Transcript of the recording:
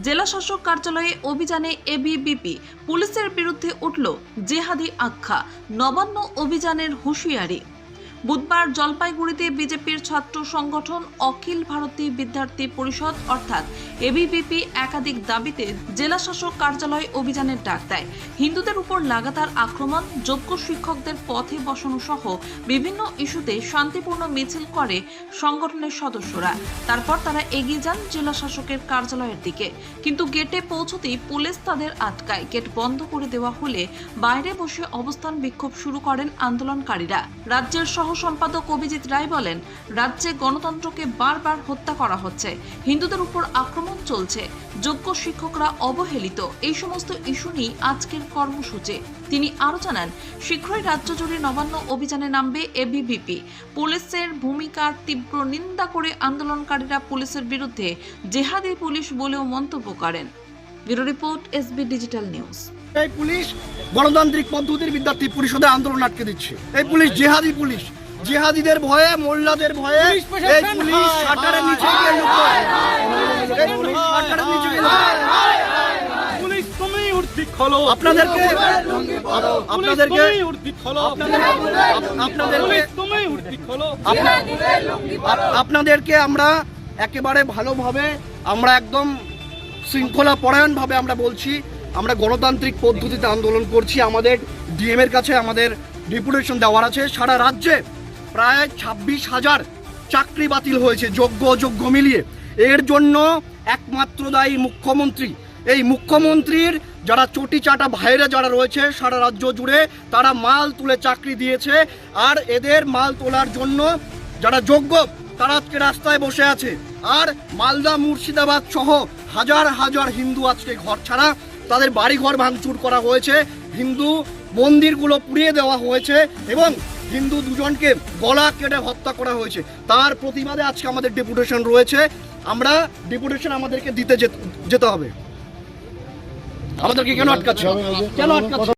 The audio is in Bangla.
জেলা শাসক কার্যালয়ে অভিযানে এবিবিপি পুলিশের বিরুদ্ধে উঠল জেহাদি আখ্যা নবান্ন অভিযানের হুঁশিয়ারি। বুধবার জলপাইগুড়িতে বিজেপির ছাত্র সংগঠন অখিল ভারতীয় বিদ্যার্থী পরিষদ, অর্থাৎ এবিবিপি একাধিক দাবিতে জেলা শাসক কার্যালয় অভিযানের ডাক দেয়। হিন্দুদের উপর লাগাতার আক্রমণ, যোগ্য শিক্ষকদের পথে বসানো সহ বিভিন্ন ইস্যুতে শান্তিপূর্ণ মিছিল করে সংগঠনের সদস্যরা। তারপর তারা এগিয়ে যান জেলা শাসকের কার্যালয়ের দিকে। কিন্তু গেটে পৌঁছতেই পুলিশ তাদের আটকায়। গেট বন্ধ করে দেওয়া হলে বাইরে বসে অবস্থান বিক্ষোভ শুরু করেন আন্দোলনকারীরা। রাজ্যের সহ সম্পাদক অভিজিৎ রায় বলেন, রাজ্যে গণতন্ত্রকে বারবার হত্যা করা হচ্ছে। হিন্দুদের উপর আক্রমণ চলছে। যোগ্য শিক্ষকরা অবহেলিত। এই সমস্ত ইস্যু নিয়ে আজকের কর্মসূচি। তিনি আরও জানান, শীঘ্রই রাজ্য জুড়ে নবান্ন অভিযানে নামবে এবিভিপি পুলিশের ভূমিকার তীব্র নিন্দা করে আন্দোলনকারীরা পুলিশের বিরুদ্ধে জেহাদি পুলিশ বলেও মন্তব্য করেন। Bureau report SB digital news. এই পুলিশ গণতান্ত্রিক পদ্ধতির বিদ্যার্থী পরিষদে আন্দোলন আটকে দিচ্ছে। এই পুলিশ জেহাদি পুলিশ। জেহাদিদের ভয়ে মোল্লাদের ভয়ে এই পুলিশ শাটারের নিচে গিয়ে। এই পুলিশ শাটারের নিচে গিয়ে। পুলিশ তুমি উর্দি খোলো। আপনাদেরকে আপনাদেরকে উর্দি খোলো। আপ- আপনাদেরকে তুমি উর্দি খোলো। আপনা- আপ- আপনাদেরকে আমরা একেবারে ভালোভাবে আমরা একদম শৃঙ্খলা পরায়ণভাবে আমরা বলছি আমরা গণতান্ত্রিক পদ্ধতিতে আন্দোলন করছি। আমাদের ডিএম এর কাছে আমাদের ডেপুটেশন দেওয়ার আছে। সারা রাজ্যে প্রায় ছাব্বিশ হাজার চাকরি বাতিল হয়েছে যোগ্য অযোগ্য মিলিয়ে। এর জন্য একমাত্র দায়ী মুখ্যমন্ত্রী। এই মুখ্যমন্ত্রীর যারা চটি চাটা ভাইরা যারা রয়েছে সারা রাজ্য জুড়ে, তারা মাল তুলে চাকরি দিয়েছে। আর এদের মাল তোলার জন্য যারা যোগ্য, তারা আজকে রাস্তায় বসে আছে। আর মালদা মুর্শিদাবাদ সহ হাজার হাজার হিন্দু আজকে ঘর ছাড়া তাদের বাড়ি ঘর ভাঙচুর করা হয়েছে। হিন্দু মন্দিরগুলো পুড়িয়ে দেওয়া হয়েছে এবং হিন্দু দুজনকে গলা কেটে হত্যা করা হয়েছে। তার প্রতিবাদে আজকে আমাদের ডেপুটেশন রয়েছে। আমরা ডেপুটেশন আমাদেরকে দিতে যেতে- হবে। আমাদেরকে কেন আটকাচ্ছে? কেন আটকাচ্ছে?